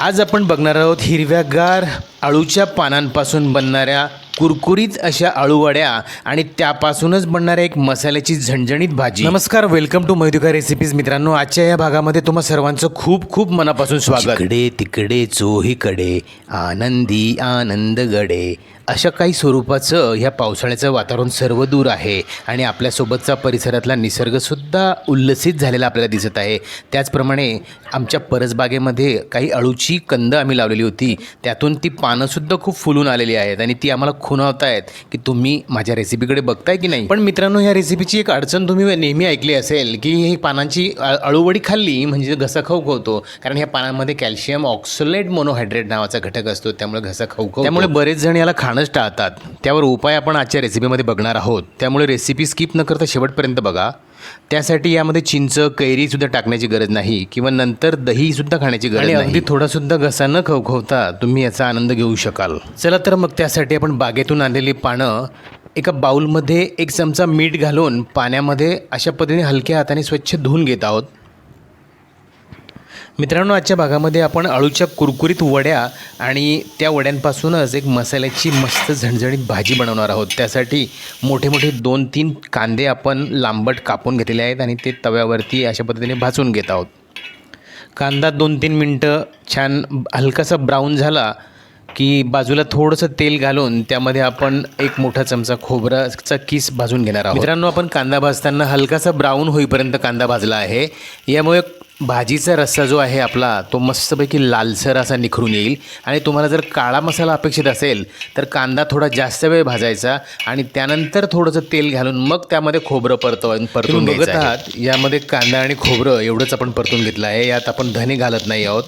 आज आपण बघणार आहोत हिरव्यागार अळूच्या पानांपासून बनणाऱ्या कुरकुरीत अशा अळूवड्या आणि त्यापासूनच बनणाऱ्या एक मसाल्याची झणझणीत भाजी. नमस्कार वेलकम टू मैदुका रेसिपीज मित्रांनो आजच्या या भागामध्ये तुम्हा सर्वांचं खूप खूप मनापासून स्वागत. इकडे तिकडे चोहीकडे आनंदी आनंद गडे अशा काही स्वरूपाचं ह्या पावसाळ्याचं वातावरण सर्व दूर आहे आणि आपल्यासोबतचा परिसरातला निसर्गसुद्धा उल्लसित झालेला आपल्याला दिसत आहे. त्याचप्रमाणे आमच्या परसबागेमध्ये काही अळूची कंद आम्ही लावलेली होती. त्यातून ती पानंसुद्धा खूप फुलून आलेली आहेत आणि ती आम्हाला खुणावतायत की तुम्ही माझ्या रेसिपीकडे बघताय की नाही? पण मित्रांनो ह्या रेसिपीची एक अडचण तुम्ही नेहमी ऐकली असेल की ही पानांची अळूवडी खाल्ली म्हणजे घसा खवखवतो कारण ह्या पानांमध्ये कॅल्शियम ऑक्सोलेट मोनोहायड्रेट नावाचा घटक असतो. त्यामुळे घसा खवखवतो त्यामुळे बरेच जण याला खाणंच टाळतात. त्यावर उपाय आपण आजच्या रेसिपीमध्ये बघणार आहोत. त्यामुळे रेसिपी स्किप न करता शेवटपर्यंत बघा. त्यासाठी यामध्ये चिंच कैरीसुद्धा टाकण्याची गरज नाही किंवा नंतर दहीसुद्धा खाण्याची गरज नाही. अगदी थोडासुद्धा घसा न खवखवता तुम्ही याचा आनंद घेऊ शकाल. चला तर मग त्यासाठी आपण बागेतून आणलेली पानं एका बाउलमध्ये एक चमचा मीठ घालून पाण्यामध्ये अशा पद्धतीने हलक्या हाताने स्वच्छ धुवून घेत आहोत. मित्रांनो आजच्या भागामध्ये आपण अळूच्या कुरकुरीत वड्या आणि त्या वड्यांपासूनच एक मसाल्याची मस्त झणझणीत भाजी बनवणार आहोत. त्यासाठी मोठे मोठे दोन तीन कांदे आपण लांबट कापून घेतलेले आहेत आणि ते तव्यावरती अशा पद्धतीने भाजून घेत आहोत. कांदा दोन तीन मिनटं छान हलकासा ब्राऊन झाला की बाजूला थोडंसं तेल घालून त्यामध्ये आपण एक मोठा चमचा खोबऱ्याचा किस भाजून घेणार आहोत. मित्रांनो आपण कांदा भाजताना हलकासा ब्राऊन होईपर्यंत कांदा भाजला आहे. यामुळे भाजीचा रस्सा जो आहे आपला तो मस्तपैकी लालसर असा निखरून येईल. आणि तुम्हाला जर काळा मसाला अपेक्षित असेल तर कांदा थोडा जास्त वेळ भाजायचा आणि त्यानंतर थोडंसं तेल घालून मग त्यामध्ये खोबरं परतवून परतून बघत आहात यामध्ये कांदा आणि खोबरं एवढंच आपण परतून घेतलं आहे. यात आपण धने घालत नाही आहोत.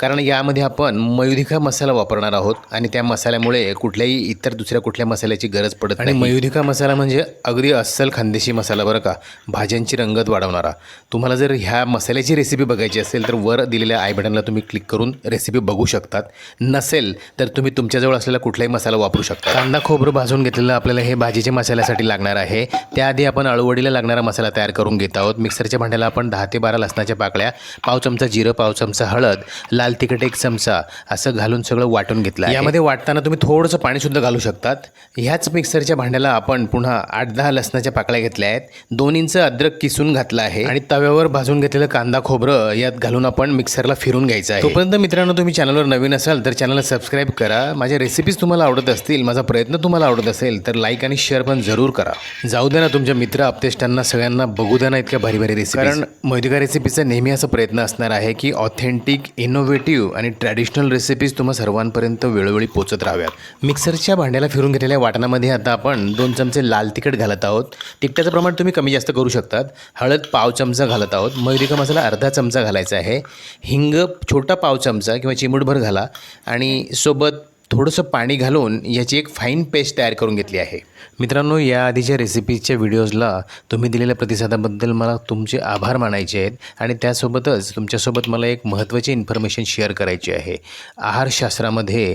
कारण यामध्ये आपण मयुधिका मसाला वापरणार आहोत आणि त्या मसाल्यामुळे कुठल्याही इतर दुसऱ्या कुठल्या मसाल्याची गरज पडत आणि मयुधिका मसाला म्हणजे अगदी अस्सल खानदेशी मसाला बरं का भाज्यांची रंगत वाढवणारा. तुम्हाला जर ह्या मसाल्याची रेसिपी बघायची असेल तर वर दिलेल्या आय बटनला तुम्ही क्लिक करून रेसिपी बघू शकतात. नसेल तर तुम्ही तुमच्याजवळ असलेला कुठलाही मसाला वापरू शकता. कांदा खोबरं भाजून घेतलेलं आपल्याला हे भाजीच्या मसाल्यासाठी लागणार आहे. त्याआधी आपण अळूवडीला लागणारा मसाला तयार करून घेत आहोत. मिक्सरच्या भांड्याला आपण दहा ते बारा लसणाच्या पाकळ्या पाव चमचा जिरं पाव चमचा हळद लाल तिखट एक चमचा असं घालून सगळं वाटून घेतलं आहे. यामध्ये वाटताना तुम्ही थोडंसं पाणीसुद्धा घालू शकतात. ह्याच मिक्सरच्या भांड्याला आपण पुन्हा आठ दहा लसणाच्या पाकळ्या घेतल्या आहेत. दोन इंच अद्रक किसून घातलं आहे. आणि तव्यावर भाजून घेतलेलं कांदा खोबरं यात घालून आपण मिक्सरला फिरून घ्यायचं आहे. तोपर्यंत मित्रांनो तुम्ही चॅनलवर नवीन असाल तर चॅनलला सबस्क्राईब करा. माझ्या रेसिपीज तुम्हाला आवडत असतील माझा प्रयत्न तुम्हाला आवडत असेल तर लाईक आणि शेअर पण जरूर करा. जाऊ द्या ना तुमच्या मित्र अपतेष्टांना सगळ्यांना बघू द्या ना इतक्या भारी भारी रेसिपी कारण मोदिका रेसिपीचा नेहमी असा प्रयत्न असणार आहे की ऑथेंटिक इनोव्हेटिव्ह आणि ट्रॅडिशनल रेसिपीज तुम्हा सर्वांपर्यंत वेळोवेळी पोचत राहाव्यात. मिक्सरच्या भांड्याला फिरून घेतलेल्या वाटणामध्ये आता आपण दोन चमचे लाल तिखट घालत आहोत. तिखटाचं प्रमाण तुम्ही कमी जास्त करू शकतात. हळद पाव चमचा घालत आहोत. मैरिका मसाला अर्धा चमचा घालायचा आहे. हिंग छोटा पाव चमचा किंवा चिमूटभर घाला. आणि सोबत थोडंसं पाणी घालून याची एक फाईन पेस्ट तयार करून घेतली आहे. मित्रांनो या आधीच्या रेसिपीजच्या व्हिडिओजला तुम्ही दिलेल्या प्रतिसादाबद्दल मला तुमचे आभार मानायचे आहेत आणि त्यासोबतच तुमच्यासोबत मला एक महत्त्वाची इन्फॉर्मेशन शेअर करायची आहे. आहारशास्त्रामध्ये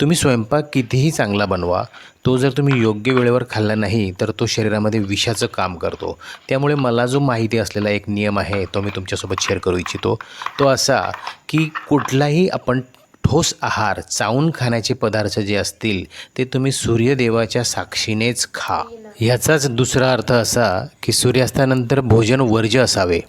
तुम्ही स्वयंपाक कितीही चांगला बनवा तो जर तुम्ही योग्य वेळेवर खाल्ला नाही तर तो शरीरामध्ये विषाचं काम करतो. त्यामुळे मला जो माहिती असलेला एक नियम आहे तो मी तुमच्यासोबत शेअर करू इच्छितो. तो असा की कुठलाही आपण ठोस आहार चावून खाण्याचे पदार्थ जे असतील ते तुम्ही सूर्यदेवाच्या साक्षीनेच खा. ह्याचाच दुसरा अर्थ असा की सूर्यास्तानंतर भोजन वर्ज्य असावे.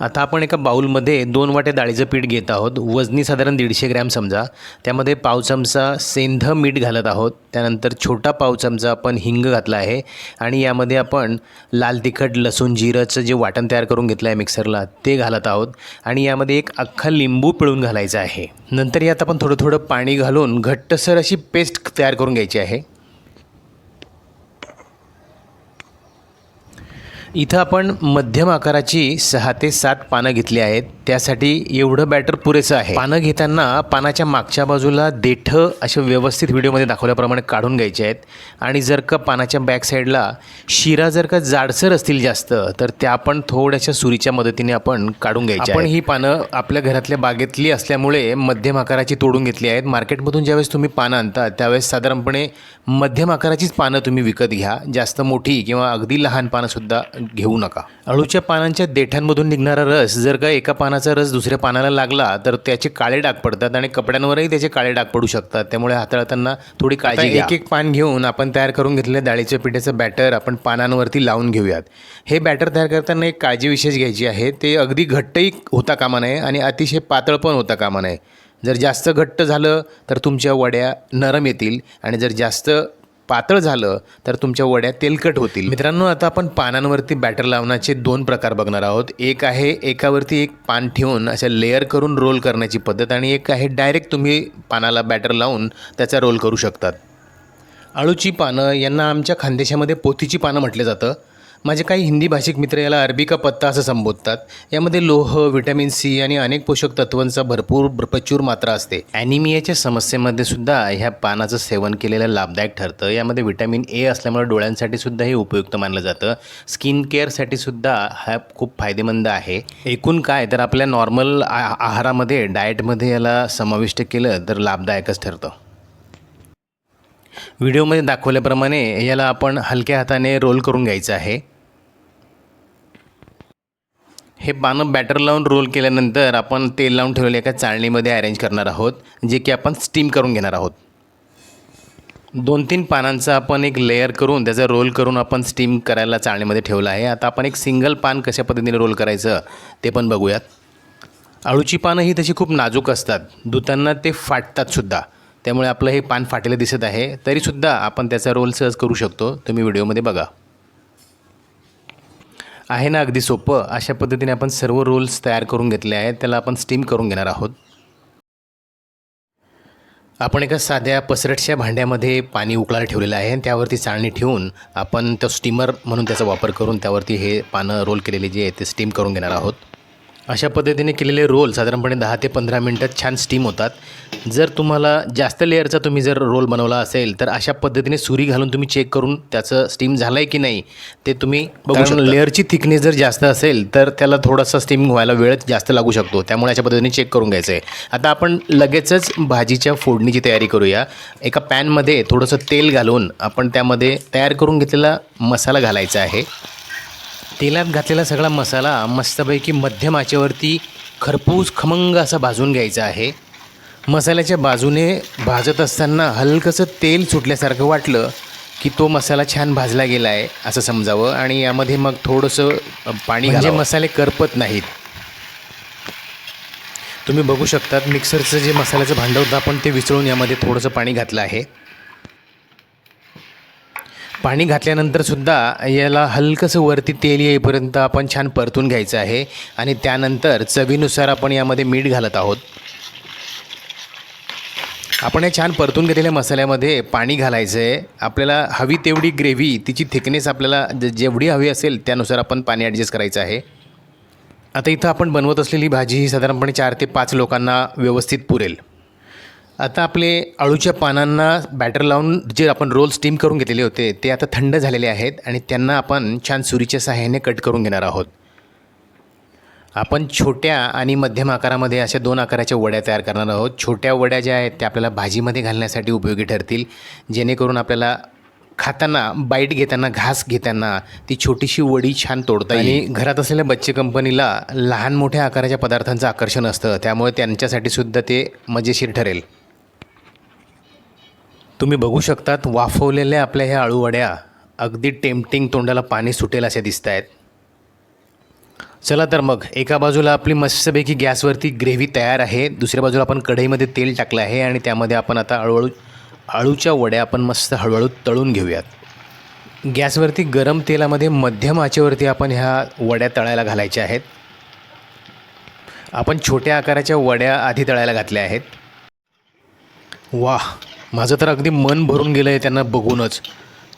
आता आपण एका बाऊलमध्ये दोन वाटे डाळीचं पीठ घेत आहोत. वजनी साधारण दीडशे ग्रॅम समजा. त्यामध्ये पाव चमचा सेंध मीठ घालत आहोत. त्यानंतर छोटा पाव चमचा आपण हिंग घातला आहे. आणि यामध्ये आपण लाल तिखट लसूण जिरंचं जे वाटण तयार करून घेतलं आहे मिक्सरला ते घालत आहोत. आणि यामध्ये एक अख्खा लिंबू पिळून घालायचा आहे. नंतर यात आपण थोडं थोडं पाणी घालून घट्टसर अशी पेस्ट तयार करून घ्यायची आहे. इथं आपण मध्यम आकाराची सहा ते सात पानं घेतली आहेत. त्यासाठी एवढं बॅटर पुरेसं आहे. पानं घेताना पानाच्या मागच्या बाजूला देठं अशा व्यवस्थित व्हिडिओमध्ये दाखवल्याप्रमाणे काढून घ्यायचे आहेत. आणि जर का पानाच्या बॅक साईडला शिरा जर का जाडसर असतील जास्त तर त्या आपण थोड्याशा सुरीच्या मदतीने आपण काढून घ्यायची आपण ही पानं आपल्या घरातल्या बागेतली असल्यामुळे मध्यम आकाराची तोडून घेतली आहेत. मार्केटमधून ज्यावेळेस तुम्ही पानं आणता त्यावेळेस साधारणपणे मध्यम आकाराचीच पानं तुम्ही विकत घ्या. जास्त मोठी किंवा अगदी लहान पानंसुद्धा घेऊ नका. अळूच्या पानांच्या देठांमधून निघणारा रस जर का एका पानात पानाचा रस दुसऱ्या पानाला लागला तर त्याचे काळे डाग पडतात आणि कपड्यांवरही त्याचे काळे डाग पडू शकतात. त्यामुळे हाताळताना थोडी काळजी एक एक पान घेऊन आपण तयार करून घेतलेल्या डाळीच्या पिठाचं बॅटर आपण पानांवरती लावून घेऊयात. हे बॅटर तयार करताना एक काळजी विशेष घ्यायची आहे. ते अगदी घट्टही होता कामा नये आणि अतिशय पातळ पण होता कामा नये. जर जास्त घट्ट झालं तर तुमच्या वड्या नरम येतील आणि जर जास्त पातळ झालं तर तुमच्या वड्या तेलकट होतील. मित्रांनो आता आपण पानांवरती बॅटर लावण्याचे दोन प्रकार बघणार आहोत. एक आहे एकावरती एक पान ठेवून अशा लेअर करून रोल करण्याची पद्धत आणि एक आहे डायरेक्ट तुम्ही पानाला बॅटर लावून त्याचा रोल करू शकतात. अळूची पानं यांना आमच्या खानदेशामध्ये पोथीची पानं म्हटलं जातं. माझे काही हिंदी भाषिक मित्र याला अरबिका पत्ता असं संबोधतात. यामध्ये लोह व्हिटॅमिन सी आणि अनेक पोषक तत्वांचा भरपूर प्रचूर मात्रा असते. ॲनिमियाच्या समस्येमध्ये सुद्धा ह्या पानाचं सेवन केलेलं लाभदायक ठरतं. यामध्ये व्हिटॅमिन ए असल्यामुळे डोळ्यांसाठी सुद्धा हे उपयुक्त मानलं जातं. स्किन केअरसाठी सुद्धा हा खूप फायदेमंद आहे. एकूण काय तर आपल्या नॉर्मल आ आहारामध्ये डाएटमध्ये याला समाविष्ट केलं तर लाभदायकच ठरतं. व्हिडिओमध्ये दाखवल्याप्रमाणे याला आपण हलक्या हाताने रोल करून घ्यायचं आहे. हे पानं बॅटर लावून रोल केल्यानंतर आपण तेल लावून ठेवलेल्या एका चाळणीमध्ये अरेंज करणार आहोत जे की आपण स्टीम करून घेणार आहोत. दोन तीन पानांचा आपण एक लेअर करून त्याचा रोल करून आपण स्टीम करायला चाळणीमध्ये ठेवलं आहे. आता आपण एक सिंगल पान कशा पद्धतीने रोल करायचं ते पण बघूयात. अळूची पानं ही तशी खूप नाजूक असतात. धुताना ते फाटतातसुद्धा त्यामुळे आपलं हे पान फाटलेलं दिसत आहे. तरीसुद्धा आपण त्याचा रोल सहज करू शकतो. तुम्ही व्हिडिओमध्ये बघा. आहे ना अगदी सोपं. अशा पद्धतीने आपण सर्व रोल्स तयार करून घेतले आहेत. त्याला आपण स्टीम करून घेणार आहोत. आपण एका साध्या पसरटच्या भांड्यामध्ये पाणी उकळायला ठेवलेलं आहे. आणि त्यावरती चाळणी ठेवून आपण तो स्टीमर म्हणून त्याचा वापर करून त्यावरती हे पानं रोल केलेले जे आहे ते स्टीम करून घेणार आहोत. अशा पद्धतीने केलेले रोल साधारणपणे दहा ते पंधरा मिनटात छान स्टीम होतात. जर तुम्हाला जास्त लेअरचा तुम्ही जर रोल बनवला असेल तर अशा पद्धतीने सुरी घालून तुम्ही चेक करून त्याचं स्टीम झालं आहे की नाही ते तुम्ही बघू शकता. लेअरची थिकनेस जर जास्त असेल तर त्याला थोडासा स्टीम व्हायला वेळ जास्त लागू शकतो. त्यामुळे अशा पद्धतीने चेक करून घ्यायचं आहे आता आपण लगेचच भाजीच्या फोडणीची तयारी करूया. एका पॅनमध्ये थोडंसं तेल घालून आपण त्यामध्ये तयार करून घेतलेला मसाला घालायचा आहे. तेलात घातलेला सगळा मसाला मस्तपैकी मध्यम आचेवरती खरपूस खमंग असा भाजून घ्यायचा आहे. मसाल्याच्या बाजूने भाजत असताना हलकंसं तेल सुटल्यासारखं वाटलं की तो मसाला छान भाजला गेला आहे असं समजावं आणि यामध्ये मग थोडंसं पाणी म्हणजे मसाले करपत नाहीत. तुम्ही बघू शकतात मिक्सरचं जे मसाल्याचं भांडं होतं आपण ते विसळून यामध्ये थोडंसं पाणी घातलं आहे. पाणी घातल्यानंतर सुद्धा याला हलकंसं वरती तेल येईपर्यंत आपण छान परतून घ्यायचं आहे. आणि त्यानंतर चवीनुसार आपण यामध्ये मीठ घालत आहोत. आपण हे छान परतून घेतलेल्या मसाल्यामध्ये पाणी घालायचं आहे आपल्याला हवी तेवढी ग्रेव्ही तिची थिकनेस आपल्याला ज जेवढी हवी असेल त्यानुसार आपण पाणी ॲडजस्ट करायचं आहे. आता इथं आपण बनवत असलेली भाजी ही साधारणपणे चार ते पाच लोकांना व्यवस्थित पुरेल. आता आपले अळूच्या पानांना बॅटर लावून जे आपण रोल स्टीम करून घेतलेले होते ते आता थंड झालेले आहेत आणि त्यांना आपण छान सुरीच्या सहाय्याने कट करून घेणार आहोत. आपण छोट्या आणि मध्यम आकारामध्ये अशा दोन आकाराच्या वड्या तयार करणार आहोत. छोट्या वड्या ज्या आहेत त्या आपल्याला भाजीमध्ये घालण्यासाठी उपयोगी ठरतील. जेणेकरून आपल्याला खाताना बाईट घेताना घास घेताना ती छोटीशी वडी छान तोडता येईल. आणि घरात असलेल्या बच्चे कंपनीला लहान मोठ्या आकाराच्या पदार्थांचं आकर्षण असतं. त्यामुळे त्यांच्यासाठी सुद्धा ते मजेशीर ठरेल. तुम्ही बघू शकतात वाफवलेल्या आपल्या ह्या अळूवड्या अगदी टेम्पटिंग तोंडाला पाणी सुटेल असे दिसत आहेत चला तर मग एका बाजूला आपली मस्तपैकी गॅसवरती ग्रेव्ही तयार आहे दुसऱ्या बाजूला आपण कढईमध्ये तेल टाकलं आहे आणि त्यामध्ये आपण आता हळूहळू अळूच्या वड्या आपण मस्त हळूहळू तळून घेऊयात. गॅसवरती गरम तेलामध्ये मध्यम आचेवरती आपण ह्या वड्या तळायला घालायच्या आहेत. आपण छोट्या आकाराच्या वड्या आधी तळायला घातल्या आहेत. वाह! माझं तर अगदी मन भरून गेलं आहे त्यांना बघूनच.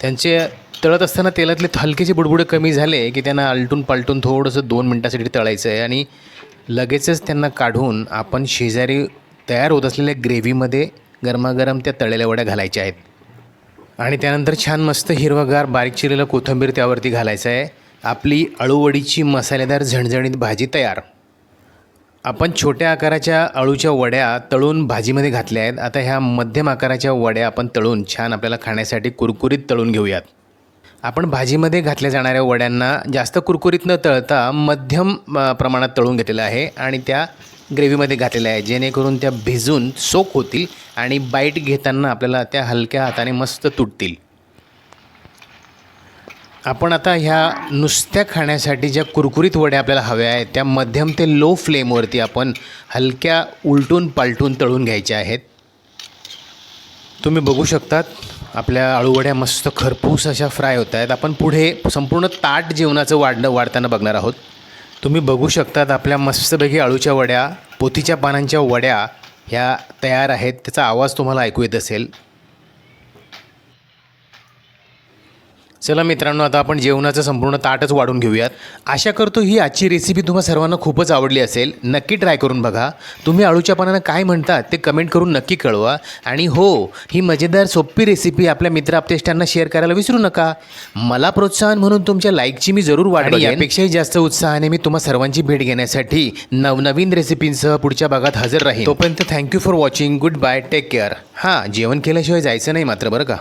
त्यांचे तळत असताना तेलातले हलकेचे बुडबुडे कमी झाले की त्यांना आलटून पालटून थोडंसं दोन मिनटासाठी तळायचं आहे आणि लगेचच त्यांना काढून आपण शेजारी तयार होत असलेल्या ग्रेव्हीमध्ये गरमागरम त्या तळलेल्या वड्या घालायच्या आहेत. आणि त्यानंतर छान मस्त हिरवागार बारीक चिरलेलं कोथिंबीर त्यावरती घालायचं आहे आपली अळूवडीची मसालेदार झणझणीत भाजी तयार. आपण छोट्या आकाराच्या अळूच्या वड्या तळून भाजीमध्ये घातल्या आहेत. आता ह्या मध्यम आकाराच्या वड्या आपण तळून छान आपल्याला खाण्यासाठी कुरकुरीत तळून घेऊयात. आपण भाजीमध्ये घातल्या जाणाऱ्या वड्यांना जास्त कुरकुरीत न तळता मध्यम प्रमाणात तळून घेतलेलं आहे आणि त्या ग्रेव्हीमध्ये घातलेल्या आहे जेणेकरून त्या भिजून सोक होतील आणि बाईट घेताना आपल्याला त्या हलक्या हाताने मस्त तुटतील. आपण आता ह्या नुसत्या खाण्यासाठी ज्या कुरकुरीत वड्या आपल्याला हव्या आहेत त्या मध्यम ते लो फ्लेमवरती आपण हलक्या उलटून पालटून तळून घ्यायच्या आहेत. तुम्ही बघू शकतात आपल्या अळूवड्या मस्त खरपूस अशा फ्राय होत आहेत. आपण पुढे संपूर्ण ताट जेवणाचं वाढणं वाढताना बघणार आहोत. तुम्ही बघू शकतात आपल्या मस्तपैकी अळूच्या वड्या पोथीच्या पानांच्या वड्या ह्या तयार आहेत. त्याचा आवाज तुम्हाला ऐकू येत असेल. चला मित्रांनो आता आपण जेवणाचं संपूर्ण ताटच वाढून घेऊयात. आशा करतो ही आजची रेसिपी तुम्हा सर्वांना खूपच आवडली असेल. नक्की ट्राय करून बघा. तुम्ही आळूच्या पानानं काय म्हणतात ते कमेंट करून नक्की कळवा. आणि हो ही मजेदार सोपी रेसिपी आपल्या मित्र आपतेष्टांना शेअर करायला विसरू नका. मला प्रोत्साहन म्हणून तुमच्या लाईकची मी जरूर वाढ आणि यापेक्षाही जास्त उत्साहाने मी तुम्हा सर्वांची भेट घेण्यासाठी नवनवीन रेसिपींसह पुढच्या भागात हजर राहील तोपर्यंत thank you for watching good bye take care हां जेवण केल्याशिवाय जायचं नाही मात्र बरं का?